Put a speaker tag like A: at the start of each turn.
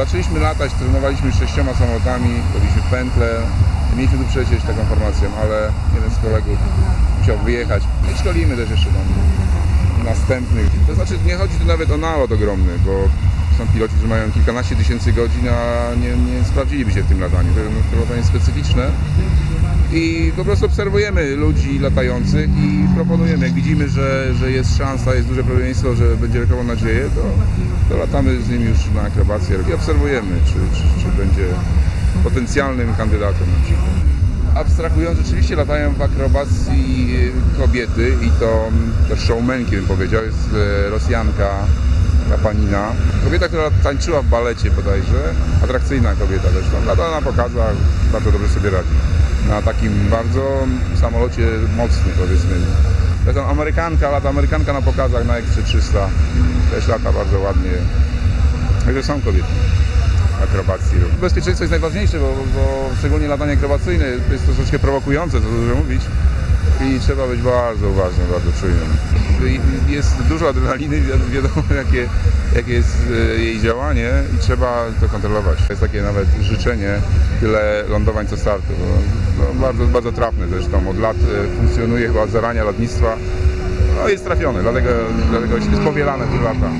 A: Zaczęliśmy latać, trenowaliśmy sześcioma samolotami, robiliśmy pętle. Mieliśmy tu przejść taką formacją, ale jeden z kolegów musiał wyjechać. I szkolimy też jeszcze tam następnych. To znaczy nie chodzi tu nawet o nalot ogromny, bo są piloci, którzy mają kilkanaście tysięcy godzin, a nie, nie sprawdziliby się w tym lataniu. To, no, jest specyficzne. I po prostu obserwujemy ludzi latających i proponujemy. Jak widzimy, że, że jest szansa, jest duże prawdopodobieństwo, że będzie reklamował nadzieję, to, to latamy z nim już na akrobację i obserwujemy, czy, czy, czy będzie potencjalnym kandydatem na przykład. Abstrahując, rzeczywiście latają w akrobacji kobiety i to, to showmanki bym powiedział, jest e, Rosjanka Kapanina. Kobieta, która tańczyła w balecie bodajże, atrakcyjna kobieta zresztą, lata na pokazach, bardzo dobrze sobie radzi. Na takim bardzo samolocie mocnym powiedzmy. Zresztą Amerykanka, lata Amerykanka na pokazach na Extrze 300, też lata bardzo ładnie. Także są kobiety akrobacji. Bezpieczeństwo jest najważniejsze, bo, bo szczególnie latanie akrobacyjne jest troszeczkę prowokujące, co dużo mówić. I trzeba być bardzo uważnym, bardzo czujnym. Jest dużo adrenaliny, wi- wiadomo jakie, jakie jest e, jej działanie i trzeba to kontrolować. Jest takie nawet życzenie, tyle lądowań co startu. No, no, bardzo, bardzo trafne zresztą, od lat e, funkcjonuje chyba zarania lotnictwa. No jest trafione, dlatego, dlatego jest powielane te lata.